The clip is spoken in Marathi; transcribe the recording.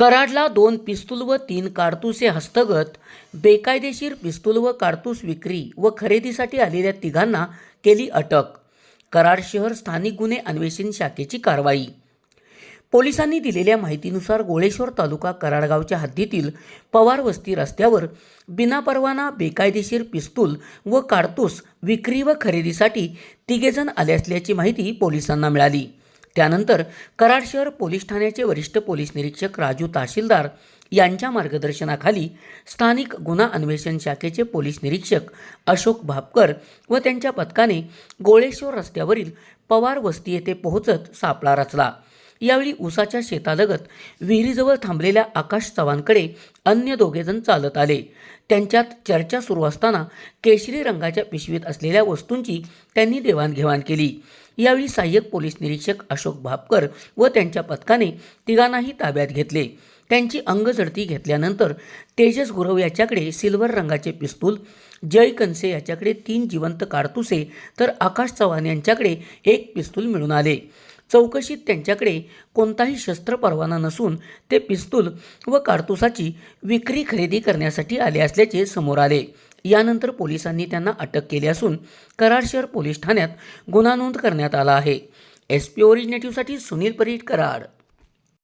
कराडला दोन पिस्तूल व तीन कारतूसे हस्तगत बेकायदेशीर पिस्तूल व कारतूस विक्री व खरेदीसाठी आलेल्या तिघांना केली अटक. कराड शहर स्थानिक गुन्हे अन्वेषण शाखेची कारवाई. पोलिसांनी दिलेल्या माहितीनुसार गोळेश्वर तालुका कराडगावच्या हद्दीतील पवार वस्ती रस्त्यावर बिनापरवाना बेकायदेशीर पिस्तूल व कारतूस विक्री व खरेदीसाठी तिघेजण आले असल्याची माहिती पोलिसांना मिळाली. त्यानंतर कराड शहर पोलीस ठाण्याचे वरिष्ठ पोलीस निरीक्षक राजू तहसीलदार यांच्या मार्गदर्शनाखाली स्थानिक गुन्हा अन्वेषण शाखेचे पोलीस निरीक्षक अशोक भापकर व त्यांच्या पथकाने गोळेश्वर रस्त्यावरील पवार वस्ती येथे पोहोचत सापळा रचला. यावेळी उसाच्या शेतालगत विहिरीजवळ थांबलेल्या आकाश चव्हाणकडे अन्य दोघेजण चालत आले. त्यांच्यात चर्चा सुरू असताना केशरी रंगाच्या पिशवीत असलेल्या वस्तूंची त्यांनी देवाणघेवाण केली. यावेळी सहाय्यक पोलीस निरीक्षक अशोक भापकर व त्यांच्या पथकाने तिघांनाही ताब्यात घेतले. त्यांची अंगझडती घेतल्यानंतर तेजस गुरव याच्याकडे सिल्वर रंगाचे पिस्तूल जय कनसे याच्याकडे तीन जिवंत कारतुसे तर आकाश चव्हाण यांच्याकडे एक पिस्तूल मिळून आले. चौकशीत त्यांच्याकडे कोणताही शस्त्र परवाना नसून ते पिस्तूल व कारतुसाची विक्री खरेदी करण्यासाठी आले असल्याचे समोर आले. यानंतर पोलिसांनी त्यांना अटक केली असून कराड शहर पोलीस ठाण्यात गुन्हा नोंद करण्यात आला आहे. एस पी ओरिजिनेटिव्हसाठी सुनील परीट कराड.